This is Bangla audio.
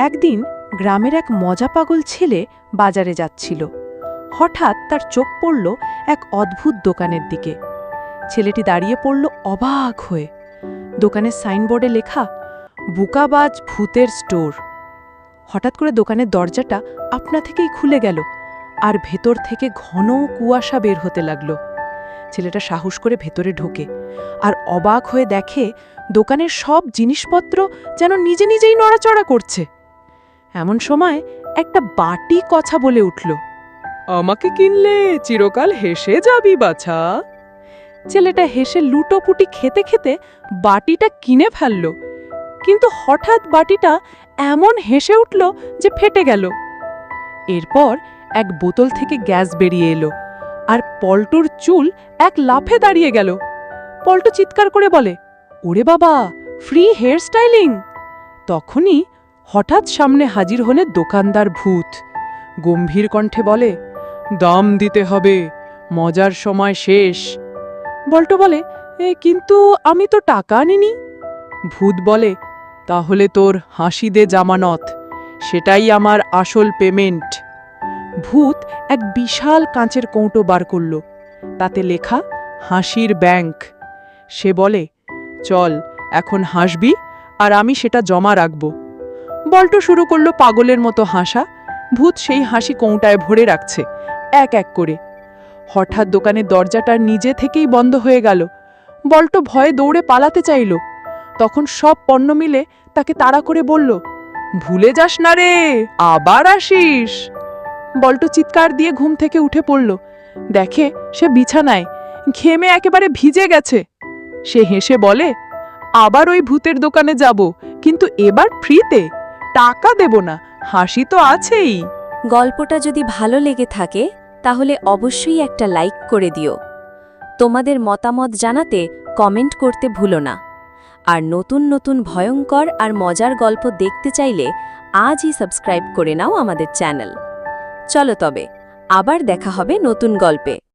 একদিন গ্রামের এক মজা পাগল ছেলে বাজারে যাচ্ছিল। হঠাৎ তার চোখ পড়ল এক অদ্ভুত দোকানের দিকে। ছেলেটি দাঁড়িয়ে পড়ল অবাক হয়ে। দোকানের সাইনবোর্ডে লেখা, বুকাবাজ ভূতের স্টোর। হঠাৎ করে দোকানের দরজাটা আপনা থেকেই খুলে গেল আর ভেতর থেকে ঘন কুয়াশা বের হতে লাগল। ছেলেটা সাহস করে ভেতরে ঢোকে আর অবাক হয়ে দেখে দোকানের সব জিনিসপত্র যেন নিজে নিজেই নড়াচড়া করছে। এমন সময় একটা বাটি কথা বলে উঠল, আমাকে কিনলে চিরকাল হেসে যাবি বাছা। ছেলেটা হেসে লুটোপুটি খেতে খেতে বাটিটা কিনে ফেলল, কিন্তু হঠাৎ বাটিটা এমন হেসে উঠল যে ফেটে গেল। এরপর এক বোতল থেকে গ্যাস বেরিয়ে এলো আর পল্টুর চুল এক লাফে দাঁড়িয়ে গেল। পল্টু চিৎকার করে বলে, ওরে বাবা, ফ্রি হেয়ার স্টাইলিং! তখনই হঠাৎ সামনে হাজির হলে দোকানদার ভূত। গম্ভীর কণ্ঠে বলে, দাম দিতে হবে, মজার সময় শেষ। বল্টু বলে কিন্তু আমি তো টাকা আনিনি। ভূত বলে, তাহলে তোর হাসি দে জামানত, সেটাই আমার আসল পেমেন্ট। ভূত এক বিশাল কাঁচের কৌটো বার করল, তাতে লেখা, হাসির ব্যাংক। সে বলে, চল, এখন হাসবি, আর আমি সেটা জমা রাখব। বল্টু শুরু করল পাগলের মতো হাসা। ভূত সেই হাসি কৌটায় ভরে রাখছে, এক এক করে। হঠাৎ দোকানের দরজাটা নিজে থেকেই বন্ধ হয়ে গেল। বল্টু ভয়ে দৌড়ে পালাতে চাইল। তখন সব পণ্য মিলে তাকে তাড়া করে বলল, ভুলে যাস না রে, আবার আসিস। বল্টু চিৎকার দিয়ে ঘুম থেকে উঠে পড়ল। দেখে সে বিছানায় ঘেমে একেবারে ভিজে গেছে। সে হেসে বলে, আবার ওই ভূতের দোকানে যাব, কিন্তু এবার ফ্রিতে? টাকা দেব না, হাসি তো আছেই। গল্পটা যদি ভালো লেগে থাকে, তাহলে অবশ্যই একটা লাইক করে দিও। তোমাদের মতামত জানাতে কমেন্ট করতে ভুলো না। আর নতুন নতুন ভয়ঙ্কর আর মজার গল্প দেখতে চাইলে আজই সাবস্ক্রাইব করে নাও আমাদের চ্যানেল। চলো তবে, আবার দেখা হবে নতুন গল্পে।